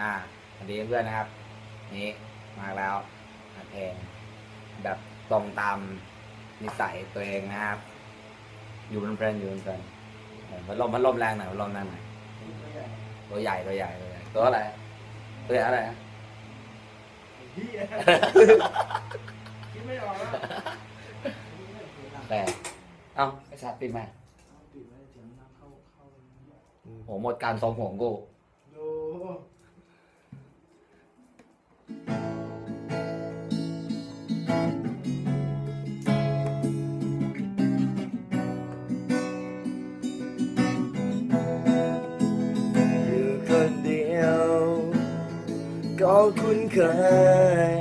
อ่าสวัสดีเพื่อนๆนะครับ นี่มาแล้วมาเพลงแบบตรงตามนิสัยตัวเองนะครับ อยู่เป็นเพื่อนอยู่เป็นเพื่อนเออพัดลมพัดลมแรงหน่อยพัดลมแรงหน่อยตัวใหญ่ตัวใหญ่ตัวใหญ่ตัวอะไรตัวใหญ่อะไรนะเหี้ยคิดไม่ออกแล้วแต่เอ้าไอ้สัตว์ปิดไหมปิดไว้เสียงน้ำเข้าเข้าโหหมดการทรงผมกู ก็คุ้นเคย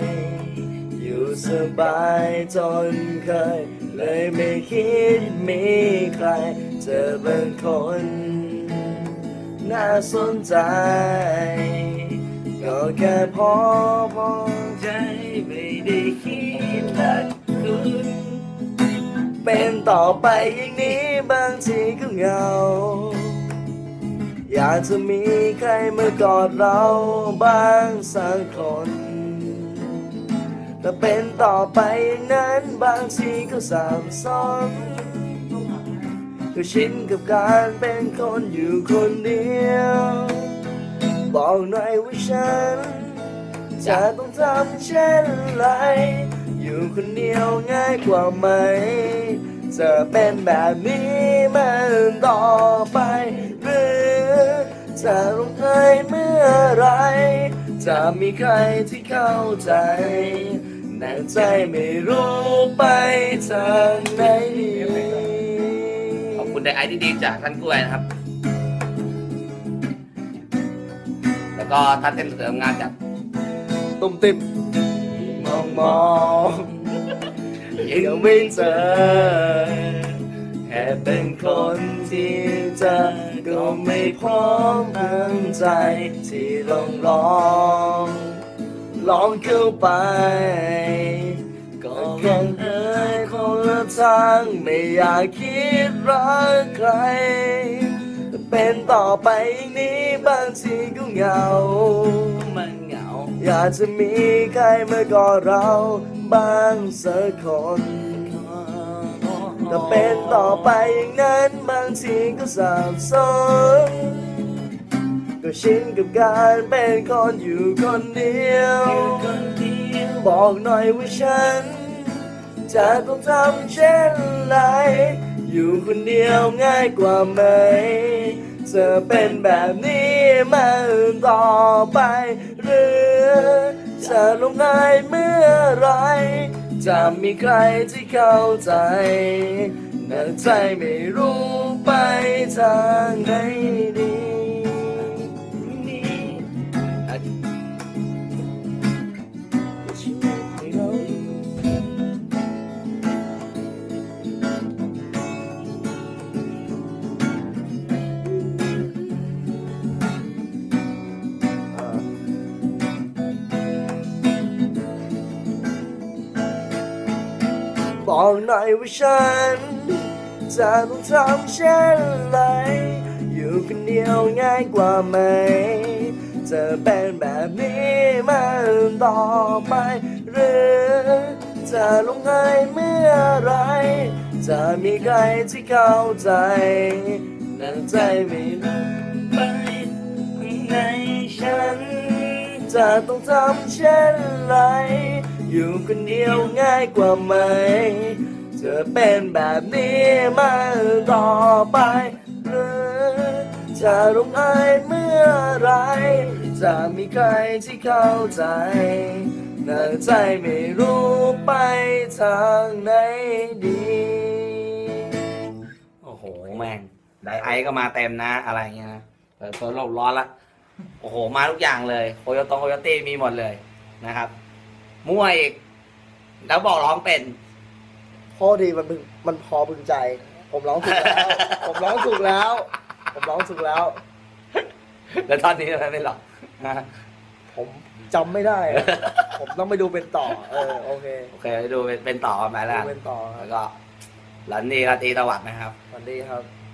อยู่สบายจนเคย เลยไม่คิดมีใคร เจอบางคน น่าสนใจ ก็แค่พอพอใจไม่ได้คิดรักคุณเป็นต่อไปอย่างนี้บางทีก็เหงา อยากจะมีใครมากอดเราบ้างสักคนแต่เป็นต่อไปย่างนั้นบางทีก็สับสนก็ชินกับการเป็นคนอยู่คนเดียว บอกหน่อยว่าฉัน จะต้องทำเช่นไร อยู่คนเดียวง่ายกว่าไหม จะเป็นแบบนี้มันต่อไป จะมีใครที่เข้าใจแต่ใจไม่รู้ไปทางไหนขอบคุณไดไอที่ดีจากท่านกล้วยนะครับ แล้วก็ท่านเต้นเสริมงานจากตุ้มติมมองมองยังไม่เจอแค่เป็นคนที่เจอก็ไม่พร้อมทั้งใจที่ลองลองลองเข้าไป ก็ยังเอ่ยคนละทางไม่อยากคิดรักใคร เป็นต่อไปนี้บางทีก็เหงามันเหงา อยากจะมีใครมากอดเราบ้างสักคน แต่เป็นต่อไปอย่างนั้นบางทีก็สับสนก็ชินกับการเป็นคนอยู่คนเดียว บอกหน่อยว่าฉัน จะต้องทำเช่นไรอยู่คนเดียวง่ายกว่าไหมจะเป็นแบบนี้มาต่อไป หรือจะลงง่ายเมื่อไร จะมีใครที่เข้าใจแต่ใจไม่รู้ไปทางไหนดี บอกหน่อยว่าฉัน จะต้องทำเช่นไร อยู่คนเดียวง่ายกว่าไหม จะเป็นแบบนี้มาต่อไป หรือจะลงง่ายเมื่อไร จะมีใครที่เข้าใจแต่ใจไม่รู้ไปในฉัน จะต้องทำเช่นไร อยู่คนเดียวง่ายกว่าไหมจะเป็นแบบนี้มาต่อไปหรือจะลงอายเมื่อไร จะมีใครที่เข้าใจแต่ใจไม่รู้ไปทางไหนดี โอ้โห แม่งไดไอก็มาเต็มนะ อะไรเงี้ยนะเปิดตัวโลกร้อนละ โอ้โห มาทุกอย่างเลย โคโยตงโคโยตี้มีหมดเลยนะครับ มั่วอีก แล้วบอกร้องเป็นพอดีมันพึงมันพอพึงใจ ผมร้องถูกแล้ว ผมร้องถูกแล้ว ผมร้องถูกแล้ว แล้วตอนนี้ทำไมไม่ร้องนะผมจำไม่ได้อะผมต้องไปดูเป็นต่อ เออโอเคโอเคไปดูเป็นเป็นต่อกันไปแล้วดูกันเป็นต่อคแล้รับวก็หลันนีราตรีตวัดนะครับ สวัสดีครับค